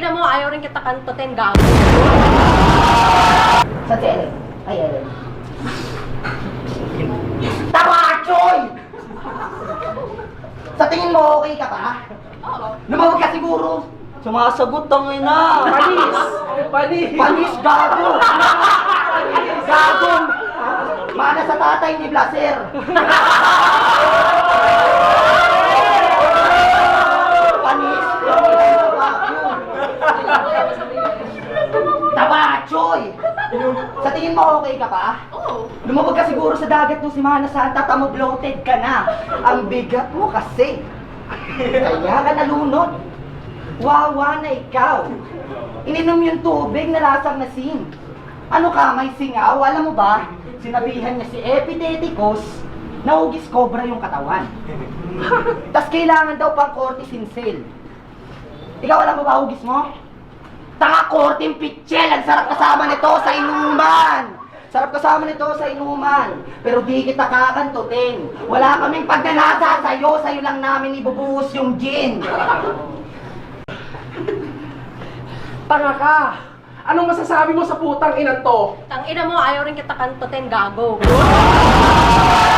ina mo, ayaw rin kita kantutin, gago. Sa si Ellen. Ay, Ellen. Tama, Choy! Sa tingin mo, okay ka pa? Oo. Lumawag ka siguro. Sumasagot ang ina. Panis! Panis! Panis, gago! Gago! Mana sa tatay ni Blaser. Sa tingin mo okay ka pa? Oo. Lumabag ka siguro sa dagat nung si Mana Santa, tamo bloated ka na. Ang bigat mo kasi. Kaya ka nalunod. Wawa na ikaw. Ininom yung tubig na lasang nasin. Ano ka, may singaw? Alam mo ba, sinabihan niya si Epiteticus, nahugis cobra yung katawan. Tapos kailangan daw pang cortisin sale. Ikaw alam mo ba hugis mo? Tanga korting pitchel! Ang sarap kasama nito sa inuman! Sarap kasama nito sa inuman. Pero di kita kakantutin. Wala kaming pagnanasa sa'yo. Sa'yo lang namin ibubuhos yung gin. Tanga ka! Anong masasabi mo sa putang inan to? Tang ina mo, ayaw rin kita kantutin, gago.